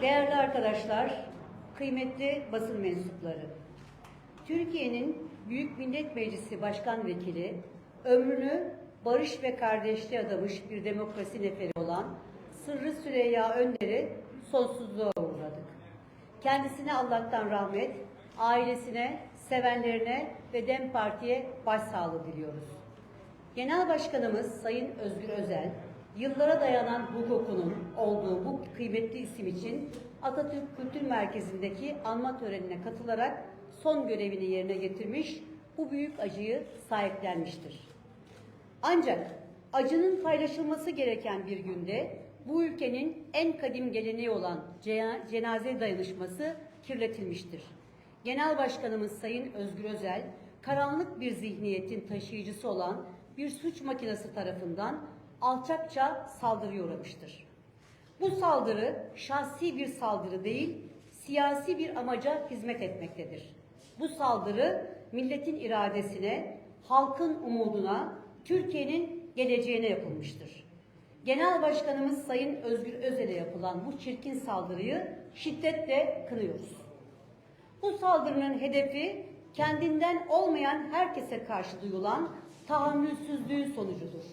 Değerli arkadaşlar, kıymetli basın mensupları. Türkiye'nin Büyük Millet Meclisi Başkan Vekili, ömrünü barış ve kardeşliğe adamış bir demokrasi neferi olan Sırrı Süreyya Önder'i sonsuzluğa uğradık. Kendisine Allah'tan rahmet, ailesine, sevenlerine ve DEM Parti'ye başsağlığı diliyoruz. Genel Başkanımız Sayın Özgür Özel, yıllara dayanan hukukunun olduğu bu kıymetli isim için Atatürk Kültür Merkezi'ndeki anma törenine katılarak son görevini yerine getirmiş, bu büyük acıyı sahiplenmiştir. Ancak acının paylaşılması gereken bir günde bu ülkenin en kadim geleneği olan ce- cenaze dayanışması kirletilmiştir. Genel Başkanımız Sayın Özgür Özel, karanlık bir zihniyetin taşıyıcısı olan bir suç makinesi tarafından alçakça saldırıya uğramıştır. Bu saldırı şahsi bir saldırı değil, siyasi bir amaca hizmet etmektedir. Bu saldırı milletin iradesine, halkın umuduna, Türkiye'nin geleceğine yapılmıştır. Genel Başkanımız Sayın Özgür Özel'e yapılan bu çirkin saldırıyı şiddetle kınıyoruz. Bu saldırının hedefi kendinden olmayan herkese karşı duyulan tahammülsüzlüğün sonucudur.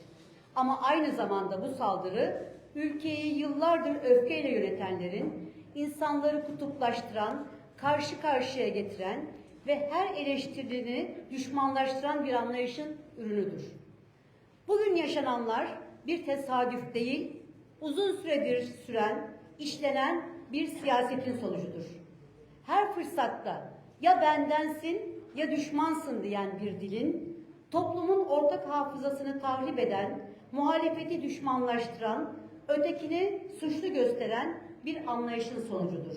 Ama aynı zamanda bu saldırı ülkeyi yıllardır öfkeyle yönetenlerin, insanları kutuplaştıran, karşı karşıya getiren ve her eleştirdiğini düşmanlaştıran bir anlayışın ürünüdür. Bugün yaşananlar bir tesadüf değil, uzun süredir süren, işlenen bir siyasetin sonucudur. Her fırsatta ya bendensin ya düşmansın diyen bir dilin, toplumun ortak hafızasını tahrip eden, muhalefeti düşmanlaştıran, ötekini suçlu gösteren bir anlayışın sonucudur.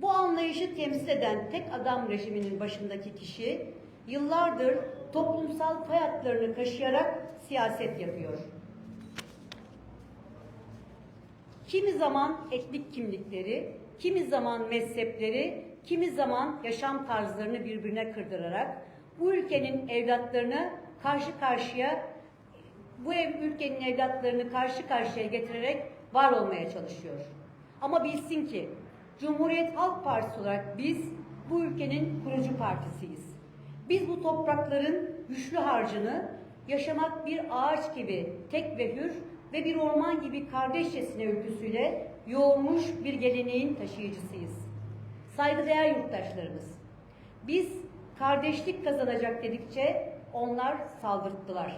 Bu anlayışı temsil eden tek adam rejiminin başındaki kişi yıllardır toplumsal pay hatlarını kaşıyarak siyaset yapıyor. Kimi zaman etnik kimlikleri, kimi zaman mezhepleri, kimi zaman yaşam tarzlarını birbirine kırdırarak bu ülkenin evlatlarını karşı karşıya bu ev ülkenin evlatlarını karşı karşıya getirerek var olmaya çalışıyor. Ama bilsin ki Cumhuriyet Halk Partisi olarak biz bu ülkenin kurucu partisiyiz. Biz bu toprakların güçlü harcını yaşamak bir ağaç gibi tek ve hür ve bir orman gibi kardeşçesine öyküsüyle yoğurmuş bir geleneğin taşıyıcısıyız. Saygıdeğer yurttaşlarımız, biz kardeşlik kazanacak dedikçe onlar saldırttılar.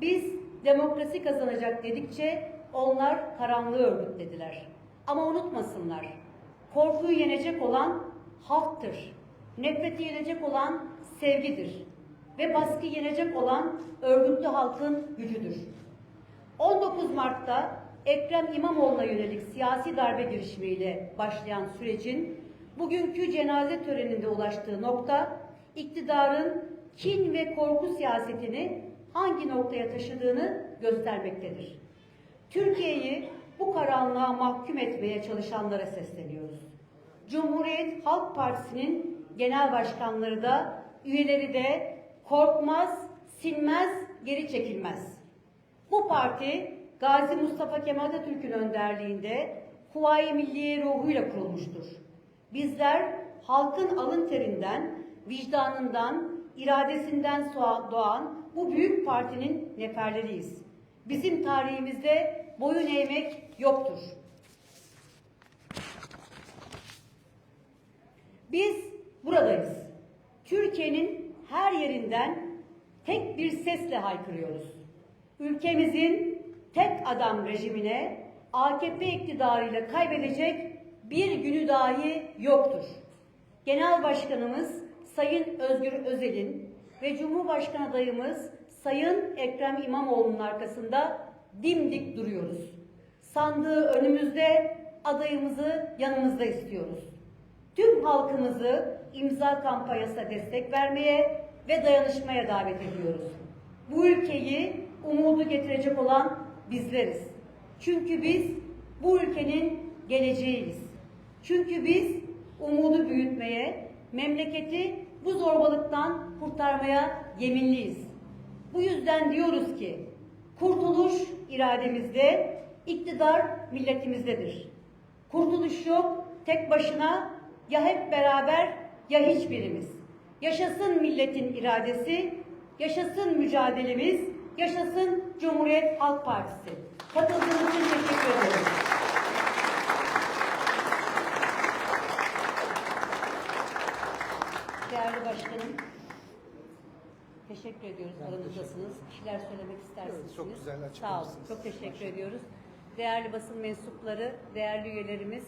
Biz demokrasi kazanacak dedikçe onlar karanlığı örgütlediler. Ama unutmasınlar, korkuyu yenecek olan halktır. Nefreti yenecek olan sevgidir. Ve baskı yenecek olan örgütlü halkın gücüdür. 19 Mart'ta Ekrem İmamoğlu'na yönelik siyasi darbe girişimiyle başlayan sürecin bugünkü cenaze töreninde ulaştığı nokta iktidarın kin ve korku siyasetini hangi noktaya taşıdığını göstermektedir. Türkiye'yi bu karanlığa mahkum etmeye çalışanlara sesleniyoruz. Cumhuriyet Halk Partisi'nin genel başkanları da üyeleri de korkmaz, sinmez, geri çekilmez. Bu parti Gazi Mustafa Kemal Atatürk'ün önderliğinde Huvayi Milliye ruhuyla kurulmuştur. Bizler halkın alın terinden, vicdanından, iradesinden doğan bu büyük partinin neferleriyiz. Bizim tarihimizde boyun eğmek yoktur. Biz buradayız. Türkiye'nin her yerinden tek bir sesle haykırıyoruz. Ülkemizin tek adam rejimine AKP iktidarıyla kaybedecek bir günü dahi yoktur. Genel Başkanımız Sayın Özgür Özel'in ve Cumhurbaşkanı adayımız Sayın Ekrem İmamoğlu'nun arkasında dimdik duruyoruz. Sandığı önümüzde, adayımızı yanımızda istiyoruz. Tüm halkımızı imza kampanyasına destek vermeye ve dayanışmaya davet ediyoruz. Bu ülkeyi umudu getirecek olan bizleriz. Çünkü biz bu ülkenin geleceğiyiz. Çünkü biz umudu büyütmeye, memleketi bu zorbalıktan kurtarmaya yeminliyiz. Bu yüzden diyoruz ki kurtuluş irademizde, iktidar milletimizdedir. Kurtuluş yok, tek başına ya hep beraber ya hiçbirimiz. Yaşasın milletin iradesi, yaşasın mücadelemiz, yaşasın Cumhuriyet Halk Partisi. Katıldığınız için teşekkür ederim. Değerli başkanım, teşekkür ediyoruz. Aranızdasınız. Bir şeyler söylemek istersiniz. Evet, çok güzel Sağ olun. açıklamışsınız. Çok teşekkür ediyoruz. Değerli basın mensupları, değerli üyelerimiz,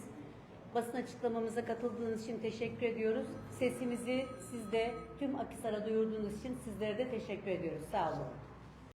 basın açıklamamıza katıldığınız için teşekkür ediyoruz. Sesimizi sizde tüm Akisar'a duyurduğunuz için sizlere de teşekkür ediyoruz. Sağ olun.